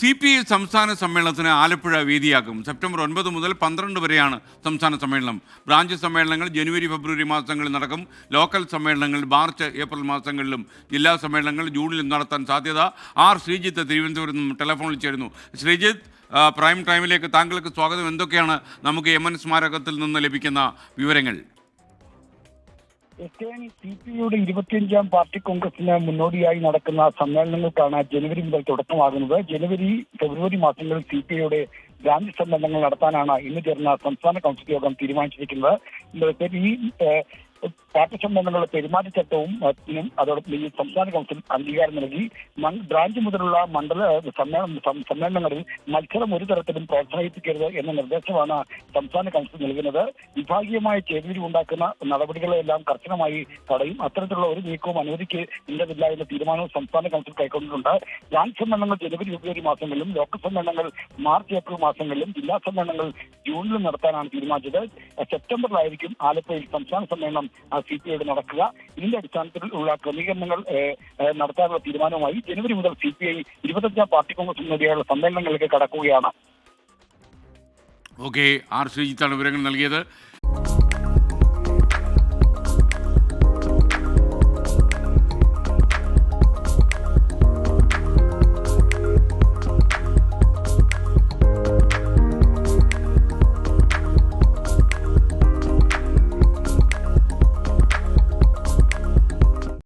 C P I സംസ്ഥാന സമ്മേളനത്തിന് Alappuzha വേദിയാക്കും September ഒൻപത് മുതൽ പന്ത്രണ്ട് വരെയാണ് സംസ്ഥാന സമ്മേളനം. ബ്രാഞ്ച് സമ്മേളനങ്ങൾ ജനുവരി ഫെബ്രുവരി മാസങ്ങളിൽ നടക്കും. ലോക്കൽ സമ്മേളനങ്ങൾ മാർച്ച് ഏപ്രിൽ മാസങ്ങളിലും ജില്ലാ സമ്മേളനങ്ങൾ ജൂണിലും നടത്താൻ സാധ്യത. ആർ. ശ്രീജിത്ത് തിരുവനന്തപുരത്ത് നിന്നും ടെലിഫോണിൽ ചേരുന്നു. ശ്രീജിത്ത് പ്രൈം ടൈമിലേക്ക് താങ്കൾക്ക് സ്വാഗതം. എന്തൊക്കെയാണ് നമുക്ക് എൻ സ്മാരകത്തിൽ നിന്ന് ലഭിക്കുന്ന വിവരങ്ങൾ? എസ് സി പി യുടെ ഇരുപത്തിയഞ്ചാം പാർട്ടി കോൺഗ്രസിന് മുന്നോടിയായി നടക്കുന്ന സമ്മേളനങ്ങൾക്കാണ് ജനുവരി മുതൽ തുടക്കമാകുന്നത്. ജനുവരി ഫെബ്രുവരി മാസങ്ങളിൽ സി പി ഐയുടെ ബ്രാഞ്ച് സമ്മേളനങ്ങൾ നടത്താനാണ് ഇന്ന് ചേർന്ന സംസ്ഥാന കൗൺസിൽ യോഗം തീരുമാനിച്ചിരിക്കുന്നത്. ഈ പാർട്ടി സമ്മേളനങ്ങളുടെ പെരുമാറ്റച്ചട്ടവും മറ്റും അതോടൊപ്പം ഈ സംസ്ഥാന കൗൺസിൽ അംഗീകാരം നൽകി. ബ്രാഞ്ച് മുതലുള്ള മണ്ഡല സമ്മേളനങ്ങളിൽ മത്സരം ഒരു തരത്തിലും പ്രോത്സാഹിപ്പിക്കരുത് എന്ന നിർദ്ദേശമാണ് സംസ്ഥാന കൗൺസിൽ നൽകുന്നത്. വിഭാഗീയമായ ചേരിതിരിവ് ഉണ്ടാക്കുന്ന നടപടികളെല്ലാം കർശനമായി തടയും. അത്തരത്തിലുള്ള ഒരു നീക്കവും അനുവദിക്കേണ്ടതില്ല എന്ന തീരുമാനവും സംസ്ഥാന കൗൺസിൽ കൈക്കൊണ്ടിട്ടുണ്ട്. ബ്രാഞ്ച് സമ്മേളനങ്ങൾ ജനുവരി ഫെബ്രുവരി മാസങ്ങളിലും ലോക്കൽ സമ്മേളനങ്ങൾ മാർച്ച് ഏപ്രിൽ മാസങ്ങളിലും ജില്ലാ സമ്മേളനങ്ങൾ ജൂണിലും നടത്താനാണ് തീരുമാനിച്ചത്. സെപ്റ്റംബറിലായിരിക്കും ആലപ്പുഴയിൽ സംസ്ഥാന സമ്മേളനം സി പി ഐയുടെ നടക്കുക. ഇതിന്റെ അടിസ്ഥാനത്തിൽ ഉള്ള ക്രമീകരണങ്ങൾ നടത്താനുള്ള തീരുമാനവുമായി ജനുവരി മുതൽ സി പി ഐ ഇരുപത്തഞ്ചാം പാർട്ടി കോൺഗ്രസ് മുന്നോടിയായുള്ള സമ്മേളനങ്ങളിലേക്ക് കടക്കുകയാണ്. ഓക്കെ ആർ ശ്രീജിത്താണ് വിവരങ്ങൾ നൽകിയത്.